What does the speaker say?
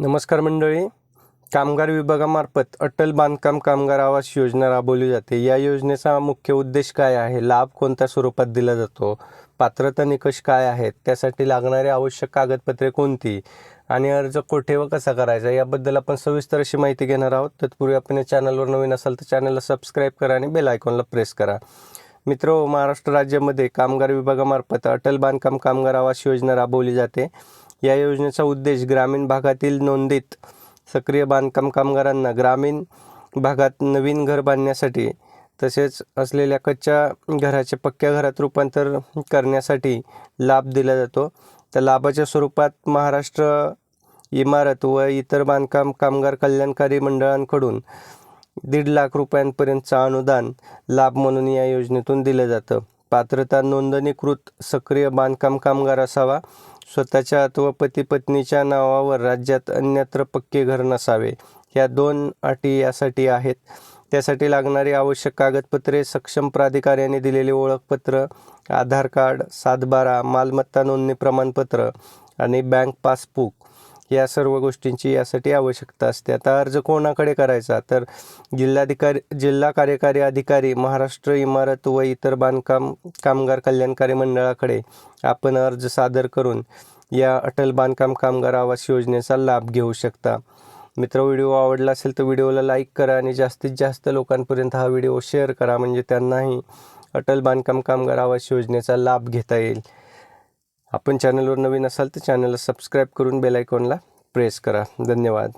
नमस्कार मंडळी. कामगार विभागामार्फत अटल बांधकाम कामगार आवास योजना राबवली जाते. या योजनेचा मुख्य उद्देश काय आहे? लाभ कोणत्या स्वरूपात दिला जातो? पात्रता निकष काय आहेत? त्यासाठी लागणारी आवश्यक कागदपत्रे कोणती? आणि अर्ज कोठे व कसा करायचा? याबद्दल आपण सविस्तर अशी माहिती घेणार आहोत. तत्पूर्वी आपण या चॅनलवर नवीन असाल तर चॅनलला सबस्क्राईब करा आणि बेल आयकॉनला प्रेस करा. मित्र महाराष्ट्र राज्यामध्ये कामगार विभागामार्फत अटल बांधकाम कामगार आवास योजना राबवली जाते. या योजनेचा उद्देश ग्रामीण भागातील नोंदित सक्रिय बांधकाम कामगारांना ग्रामीण भागात नवीन घर बांधण्यासाठी तसेच असलेल्या कच्च्या घराचे पक्क्या घरात रूपांतर करण्यासाठी लाभ दिला जातो. त्या लाभाच्या स्वरूपात महाराष्ट्र इमारत व इतर बांधकाम कामगार कल्याणकारी मंडळांकडून दीड लाख रुपयांपर्यंतचं अनुदान लाभ म्हणून या योजनेतून दिलं जातं. पात्रता नोंदणीकृत सक्रिय बांधकाम कामगार असावा. स्वतःच्या अथवा पती पत्नीच्या नावावर राज्यात अन्यत्र पक्के घर नसावे. या दोन अटी यासाठी आहेत. त्यासाठी लागणारी आवश्यक कागदपत्रे सक्षम प्राधिकाऱ्याने दिलेले ओळखपत्र आधार कार्ड सातबारा मालमत्ता नोंदणी प्रमाणपत्र आणि बँक पासबुक. या सर्व गोष्टींची यासाठी आवश्यकता असते. आता अर्ज कोणाकडे करायचा? तर जिल्हाधिकारी जिल्हा कार्यकारी अधिकारी महाराष्ट्र इमारत व इतर बांधकाम कामगार कल्याणकारी मंडळाकडे आपण अर्ज सादर करून या अटल बांधकाम कामगार आवास योजनेचा लाभ घेऊ शकता. मित्र व्हिडिओ आवडला असेल तर व्हिडिओला लाईक करा आणि जास्तीत जास्त लोकांपर्यंत हा व्हिडिओ शेअर करा. म्हणजे त्यांनाही अटल बांधकाम कामगार आवास योजनेचा लाभ घेता येईल. आपण चॅनलवर नवीन असाल तर चॅनलला सबस्क्राईब करून बेल आयकॉनला प्रेस करा. धन्यवाद.